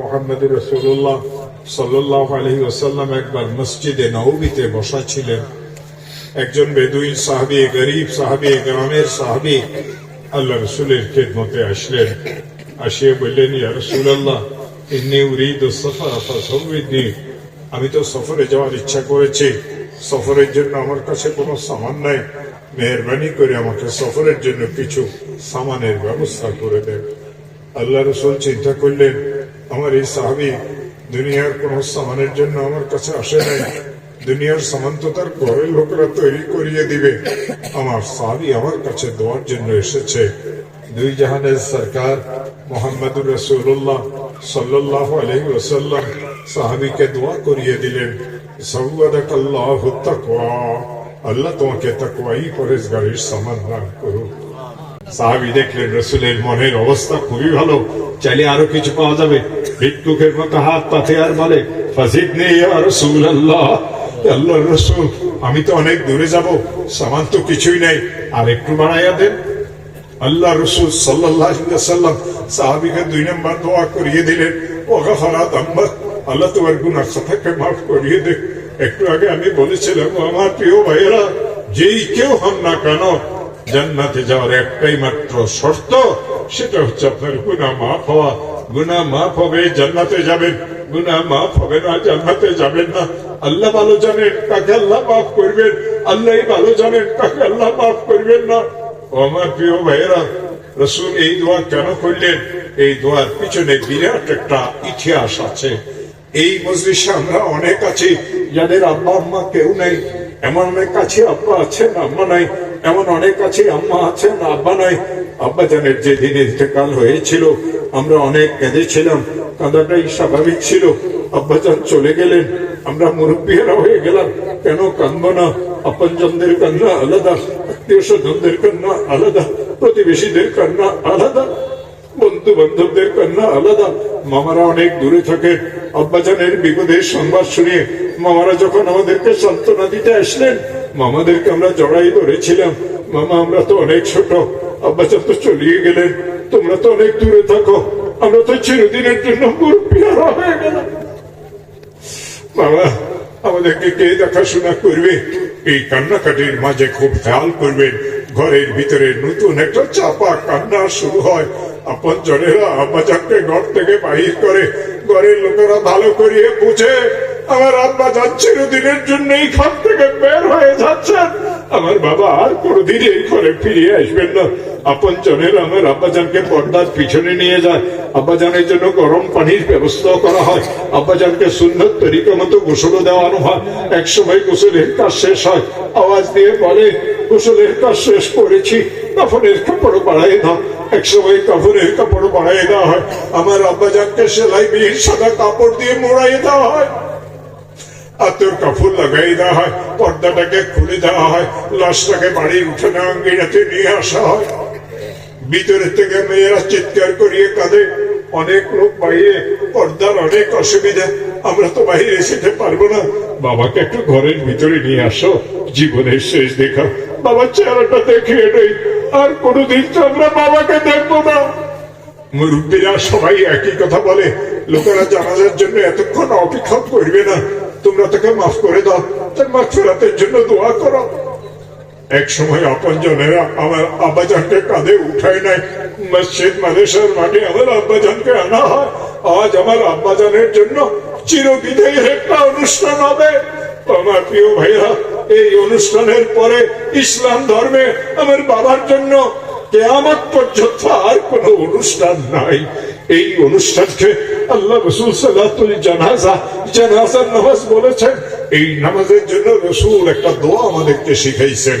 মোহাম্মদ রসুল্লাহ সাল্লাহ আলহি ওসাল্লাম একবার মসজিদে নবীতে বসা ছিলেন। একজন বেদুইন সাহাবি, গরিব সাহাবি, গ্রামের সাহাবি আল্লাহ রসুলের খেদমতে আসলেন। আসিয়ে বললেন, ইয়া রসুল্লাহ ইন্নি উরিদ আমি তো সফরে যাওয়ার ইচ্ছা করেছি। সফরের জন্য আমার কাছে কোনো সামান নাই। মেহরবানি করে আমাকে সফরের জন্য কিছু সামানের ব্যবস্থা করে দেন। আল্লাহ রসুল চিন্তা করলেন আমার এই সাহাবি দুনিয়ার কোন সামানের জন্য আমার কাছে আসে নাই। দুনিয়ার সামান তো তার ঘরের লোকেরা তৈরি করিয়ে দিবে। আমার সাহাবি আমার কাছে দোয়ার জন্য এসেছে। দুই জাহানের সরকার মোহাম্মদুর রসুল্লাহ সাল্লাহ আলহি ওসাল্লাম সাহাবিকে দোয়া করিয়ে দিলেন। সৌবাদাক আল্লাহ আল্লাহ তোমাকে তাকওয়াই পরেশগারির সামান দান করুন সাহাবি দেখলেন রসুলের মনের অবস্থা খুবই ভালো। চাইলে আরও কিছু পাওয়া যাবে। ভিক্ষুকের মতো হাত পাথে আর বলে ফাজিদ নেই আর রসুল আল্লাহ আল্লাহ রসুল, আমি তো অনেক দূরে যাব, সামান তো কিছুই নাই। আর একটু বাড়াইয়া দেন। আল্লাহ রসুল সাল্লাম সাহাবিকে দুই নম্বর দোয়া করিয়ে দিলেন ও গাফারা দাম্বা আল্লাহ তোমার গুনাহ খাতাকে মাফ করিয়ে দে। একটু আগে আমি বলেছিলাম আমার প্রিয় ভাইয়েরা, যেই কেউ হন না কেন জান্নাতে যাওয়ার একটাই মাত্র শর্ত, সেটা হচ্ছে আপনার গুনা মাফ হওয়া। গুনা মাফ হবে, জান্নাতে যাবেন। গুনা মাফ হবে না, জান্নাতে যাবেন না। আল্লাহ ভালো জানেন কাকে আল্লাহ মাফ করবেন। আল্লাহ ভালো জানেন কাকে আল্লাহ মাফ করবেন না। আমার প্রিয় ভাইয়েরা, রসুল এই দোয়া কেন করলেন? এই দোয়ার পিছনে বিরাট একটা ইতিহাস আছে। এই মজলিসে আমরা অনেক আছি, যাদের আব্বা আম্মা কেউ নাই। এমন অনেক কাছে আব্বা আছেন, আম্মা নাই। এমন অনেক আছে, আম্মা আছেন আব্বা নাই আব্বা জানের যে দিন ইন্তেকাল হয়েছিল, আমরা অনেক কেঁদেছিলাম, কাঁদাটাই স্বাভাবিক ছিল। আব্বাজান চলে গেলেন, আমরা মুরব্বীরা হয়ে গেলাম। কেন কান্দবো না? আপনজনদের কান্না আলাদা, আত্মীয় স্বজনদের কান্না আলাদা, প্রতিবেশীদের কান্না আলাদা বন্ধু বান্ধবদের কান্না আলাদা। মামারা অনেক দূরে থাকে আব্বাজানের বিপদের সংবাদ শুনিয়ে মামারা যখন আমাদেরকে সান্ত্বনা দিতে আসলেন মামাদেরকে আমরা জড়াই ধরেছিলাম। মামা, আমরা তো অনেক ছোট। আব্বাজান তো চলিয়ে গেলেন, তোমরা তো অনেক দূরে থাকো। আমরা তো চিরদিনের জন্য মুরব্বীরা হয়ে গেলাম। বাবা আমাদেরকে কে দেখাশোনা করবে? এই কান্নাকাটির মাঝে খুব খেয়াল করবেন, ঘরের ভিতরে নতুন একটা চাপা কান্না শুরু হয়। আপন জনেরা আব্বাজানকে ঘর থেকে বাহির করে ঘরের লোকেরা ভালো করিয়ে বুঝে আমার আব্বা যাচ্ছিল দিনের জন্য এই ঘর থেকে বের হয়ে যাচ্ছেন। আমার বাবা আর কোনোদিন এই ঘরে ফিরিয়ে আসবেন না। আপন জনের আমার আব্বাজানকে পর্দার পিছনে নিয়ে যায়। আব্বাজানের জন্য গরম পানির ব্যবস্থা করা হয়। আব্বাজানকে সুন্দর তরিকা মতো গোসলও দেওয়ানো হয়। এক সময় গোসলের কাজ শেষ হয়। আওয়াজ দিয়ে বলে, গোসলের কাজ শেষ করেছি। কাফনের কাপড় বাড়াই দাও। এক সময় কাপড়ের কাপড় বাড়াই দেওয়া হয়। আমার আব্বাজানকে সেলাই বিহীন সাদা কাপড় দিয়ে মোড়াই দেওয়া হয়। আতর কাপড় লাগাই দেওয়া হয়, পর্দাটাকে খুলে দেওয়া হয়, লাশটাকে বাড়ির উঠানে আঙ্গিনাতে নিয়ে আসা হয়। ভিতরের থেকে মেয়েরা চিৎকার করিয়ে কাঁদে। অনেক লোক বাইরে, পর্দার অনেক অসুবিধা। আমরা তো বাইরে যেতে পারব না। বাবাকে একটু ঘরের ভিতরে নিয়ে আসো। জীবনের শেষ দেখা বাবার চেহারাটা দেখিয়ে নেই আর কোনোদিন তো আমরা বাবাকে দেখব না। মুরব্বীরা সবাই একই কথা বলে। লোকেরা জানাজার জন্য এতক্ষণ অপেক্ষা করবে না। তোমরা তাকে মাফ করে দাও। তার মাফ ফেরাতের জন্য দোয়া করো। এক সময় আপন জনেরা আমার আব্বাজানকে কাঁধে উঠায় নাই মসজিদ মাদেশের মাঠে আমার আব্বাজানকে আনা হয়। আজ আমার আব্বাজানের জন্য চিরবিদায়ের একটা অনুষ্ঠান হবে। আমার প্রিয় ভাইরা এই অনুষ্ঠানের পরে ইসলাম ধর্মে আমার বাবার জন্য কেয়ামত পর্যন্ত আর কোন অনুষ্ঠান নাই। এই অনুষ্ঠানকে আল্লাহ রসুল সাল্লাতুল জানাজা, জানাজার নামাজ বলেছেন। এই নামাজের জন্য রসুল একটা দোয়া আমাদেরকে শিখাইছেন।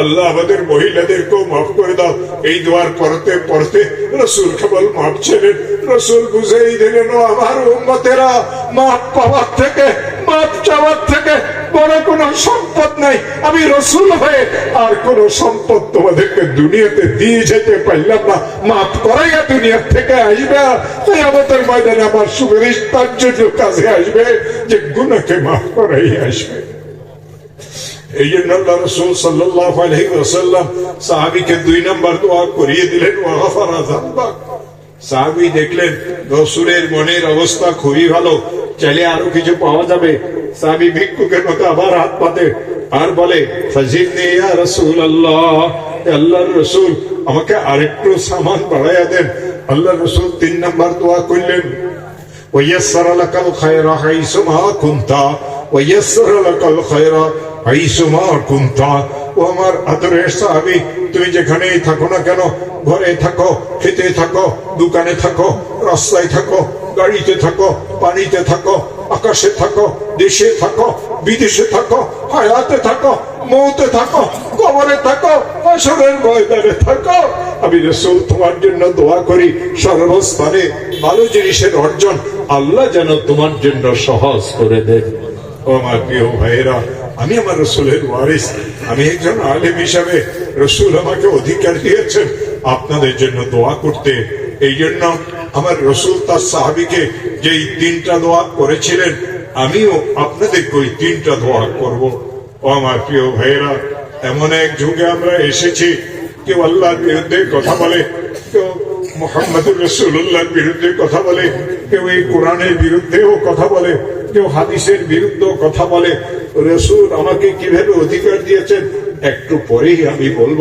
আল্লাহ আমাদের মহিলাদেরকেও মাফ করে দাও। এই দোয়ার পড়তে পড়তে রসুল কেবল মাফ ছিলেন রসুল বুঝেই দিলেন, ও আমার উম্মতেরা, মাফ পাওয়ার থেকে, মাফ চাওয়ার থেকে বড় কোনো সম্পদ নাই। আমি রসুল হয়ে আর কোন সম্পদ তোমাদেরকে দুনিয়াতে দিয়ে যেতে পারলাম না। মাফ করাইয়া দুনিয়ার থেকে আসবে। তাই আমাদের ময়দানে আমার সুপারিশ তার জন্য কাজে আসবে যে গুণাকে মাফ করাই আসবে। এই জন্য রসুল সাল্লাহ সাহাবিকে দুই নম্বর দোয়া করিয়ে দিলেন সাহাবি দেখলেন রসুলের মনের অবস্থা খুবই ভালো চাইলে আরও কিছু পাওয়া যাবে সাহাবি ভিক্ষুকের মতো আবার হাত পাতে আর বলে রসুল আল্লাহ আল্লাহ রসুল আমাকে আরেকটু সামান বাড়াইয়া দেন আল্লাহ রসুল তিন নম্বর দোয়া করলেন ওয়াইয়াসার লাকাল খায়রা হাইসুমা কুনতা ওয়াইয়াসার লাকাল খায়রা আইসুমা কুন্তা ও আমার আদরের সাহাবি তুমি যেখানেই থাকো না কেন, ঘরে থাকো, খেতে থাকো, দোকানে থাকো, রাস্তায় থাকো, গাড়িতে থাকো, পানিতে থাকো, আকাশে থাকো, দেশে থাকো, বিদেশে থাকো, হায়াতে থাকো, মৌতে থাকো, কবরে থাকো আসরের ময়দানে থাকো। আমি রসুল, তোমার জন্য দোয়া করি, সর্বস্থানে ভালো জিনিসের অর্জন, আল্লাহ যেন তোমার জন্য সহজ করে দেন। ও আমার প্রিয় ভাইয়েরা আমি আমার রসুলের ওয়ারিস। আমি একজন আলেম হিসাবে রসুল আমাকে অধিকার দিয়েছেন আপনাদের জন্য দোয়া করতে। এই জন্য আমার রসুল তার সাহাবিকে যেই তিনটা দোয়া করেছিলেন, আমিও আপনাদেরকে ওই তিনটা দোয়া করব। ও আমার প্রিয় ভাইয়েরা, এমন এক যুগে আমরা এসেছি, কেউ আল্লাহর বিরুদ্ধে কথা বলে, কেউ মোহাম্মদ রসুল্লাহর বিরুদ্ধে কথা বলে, কেউ এই কোরআনের বিরুদ্ধেও কথা বলে। কেউ হাদিসের বিরুদ্ধে কথা বলে। রসুল আমাকে কীভাবে অধিকার দিয়েছেন একটু পরেই আমি বলব।